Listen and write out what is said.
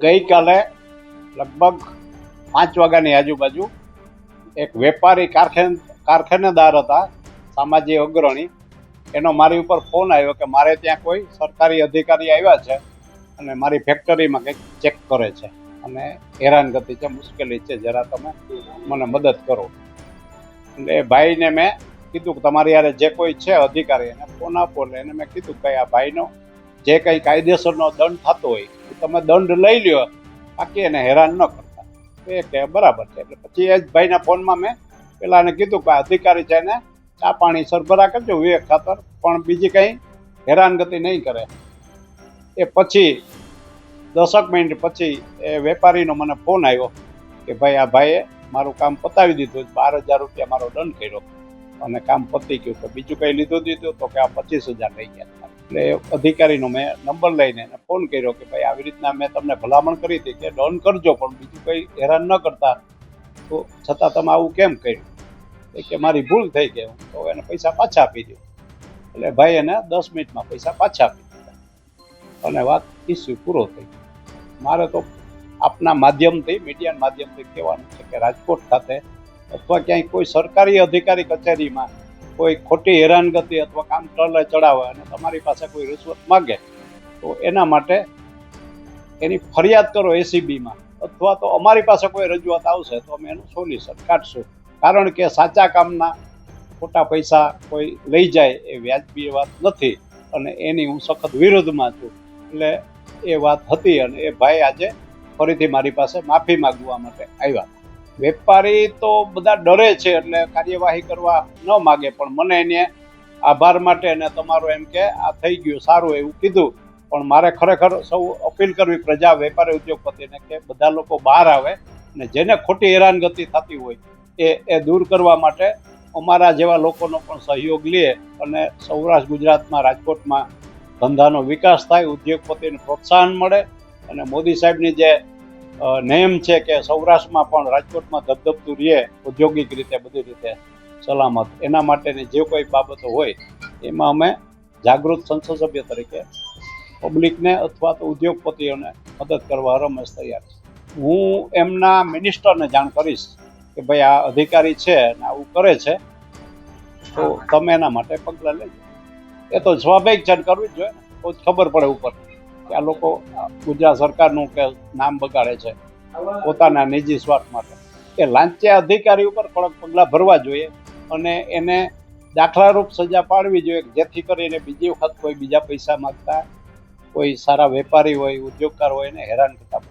ગઈકાલે લગભગ પાંચ વાગ્યાની આજુબાજુ એક વેપારી કારખાન, કારખાનેદાર હતા, સામાજિક અગ્રણી. એનો મારી ઉપર ફોન આવ્યો કે મારે ત્યાં કોઈ સરકારી અધિકારી આવ્યા છે અને મારી ફેક્ટરીમાં કંઈક ચેક કરે છે અને હેરાનગતિ છે, મુશ્કેલી છે, જરા તમે મને મદદ કરો. એટલે એ ભાઈને મેં કીધું કે તમારી યારે જે કોઈ છે અધિકારી એને ફોન આપો, એટલે એને મેં કીધું કે આ ભાઈનો જે કંઈ કાયદેસરનો દંડ થતો હોય, એ તમે દંડ લઈ લ્યો. બાકી એને હેરાન ન કરતા. એ કે બરાબર છે. એટલે પછી એ જ ભાઈના ફોનમાં મેં પેલાને કીધું કે અધિકારી છે એને ચા પાણી સરભરા કરજો, વિવેક ખાતર. પણ બીજી કંઈ હેરાનગતિ નહીં કરે. એ પછી દસક મિનિટ પછી એ વેપારીનો મને ફોન આવ્યો કે ભાઈ, આ ભાઈએ મારું કામ પતાવી દીધું. બાર હજાર રૂપિયા મારો દંડ કર્યો. અને કામ પતી ગયું. તો બીજું કંઈ લીધું દીધું તો કે આ પચીસ હજાર લઈ ગયા. એટલે અધિકારીનો મેં નંબર લઈને એને ફોન કર્યો કે ભાઈ, આવી રીતના મેં તમને ભલામણ કરી હતી કે ડોન કરજો, પણ બીજું કંઈ હેરાન ન કરતા. તો છતાં તમે આવું કેમ કર્યું? કે, મારી ભૂલ થઈ ગઈ. હું તો એને પૈસા પાછા આપી દઉં એટલે ભાઈ એને દસ મિનિટમાં પૈસા પાછા આપી દીધા. અને વાત ઇસ્યુ પૂરો થઈ મારે તો આપના માધ્યમથી, મીડિયાના માધ્યમથી કહેવાનું છે કે રાજકોટ ખાતે અથવા ક્યાંય કોઈ સરકારી અધિકારી કચેરીમાં કોઈ ખોટી હેરાનગતિ અથવા કામ ટલે ચડાવે અને તમારી પાસે કોઈ રિશ્વત માગે, તો એના માટે એની ફરિયાદ કરો એસીબીમાં. અથવા તો અમારી પાસે કોઈ રજૂઆત આવશે, તો અમે એનું સોલ્યુશન કાઢશું. કારણ કે સાચા કામના ખોટા પૈસા કોઈ લઈ જાય એ વ્યાજબી વાત નથી. અને એની હું સખત વિરોધમાં છું. એટલે એ વાત હતી અને એ ભાઈ આજે ફરીથી મારી પાસે માફી માગવા માટે આવ્યા. વેપારી તો બધા ડરે છે એટલે કાર્યવાહી કરવા ન માગે, પણ મને એને આભાર માટે અને તમારો એમ કે આ થઈ ગયું, સારું એવું કીધું. પણ મારે ખરેખર સૌ અપીલ કરવી પ્રજા વેપારી ઉદ્યોગપતિને કે બધા લોકો બહાર આવે અને જેને ખોટી હેરાનગતિ થતી હોય એ એ દૂર કરવા માટે અમારા જેવા લોકોનો પણ સહયોગ લે અને સૌરાષ્ટ્ર ગુજરાતમાં રાજકોટમાં ધંધાનો વિકાસ થાય, ઉદ્યોગપતિને પ્રોત્સાહન મળે અને મોદી સાહેબની જે નેમ છે કે સૌરાષ્ટ્રમાં પણ રાજકોટમાં ધબધબતું રહે, ઔદ્યોગિક રીતે બધી રીતે સલામત. એના માટેની જે કોઈ બાબતો હોય, એમાં અમે જાગૃત સંસદ સભ્ય તરીકે પબ્લિકને અથવા તો ઉદ્યોગપતિઓને મદદ કરવા રમેશ તૈયાર છે હું એમના મિનિસ્ટરને જાણ કરીશ કે ભાઈ આ અધિકારી છે અને આવું કરે છે, તો તમે એના માટે પગલાં લેજો. એ તો સ્વાભાવિક જાણ કરવી જ જોઈએ ને. તો જ ખબર પડે ઉપર. કે આ લોકો ગુજરાત સરકારનું કે નામ બગાડે છે પોતાના નિજી સ્વાર્થ માટે એ લાંચ્યા અધિકારી ઉપર કડક પગલાં ભરવા જોઈએ અને એને દાખલારૂપ સજા પાડવી જોઈએ જેથી કરીને બીજી વખત કોઈ બીજા પૈસા માગતા, કોઈ સારા વેપારી હોય, ઉદ્યોગકાર હોય એને હેરાન કરતા.